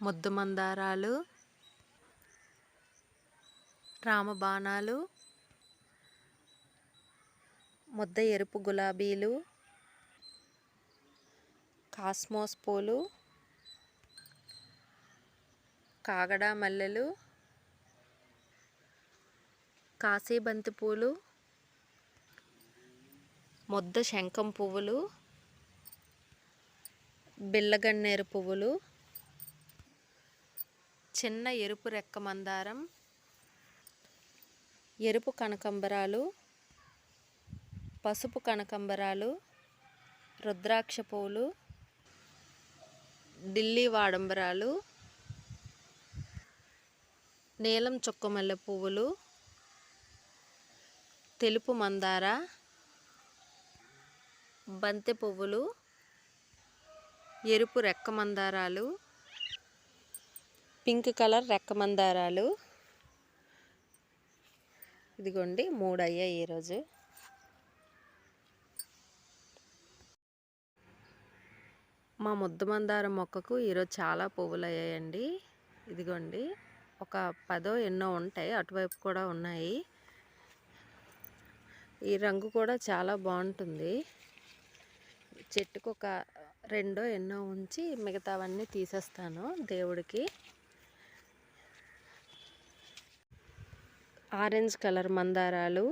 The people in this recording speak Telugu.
ముద్దు మందారాలు రామబాణాలు ముద్ద ఎరుపు గులాబీలు కాస్మోస్ పూలు కాగడ మల్లెలు కాశీబంతి పూలు ముద్ద శంఖం పువ్వులు బిల్లగన్నేరు పువ్వులు చిన్న ఎరుపు రెక్క మందారం ఎరుపు కనకంబరాలు పసుపు కనకంబరాలు రుద్రాక్ష పువ్వులు ఢిల్లీ వాడంబరాలు నీలం చుక్కమల్లె పువ్వులు తెలుపు మందార బంతి పువ్వులు ఎరుపు రెక్క మందారాలు పింక్ కలర్ రెక్క మందారాలు ఇదిగోండి మూడు అయ్యాయి ఈరోజు. మా ముద్దు మందారం మొక్కకు ఈరోజు చాలా పువ్వులు అయ్యాయండి ఇదిగోండి ఒక పదో ఎన్నో ఉంటాయి అటువైపు కూడా ఉన్నాయి. ఈ రంగు కూడా చాలా బాగుంటుంది. చెట్టుకు ఒక రెండో ఎన్నో ఉంచి మిగతావన్నీ తీసేస్తాను దేవుడికి. ఆరెంజ్ కలర్ మందారాలు.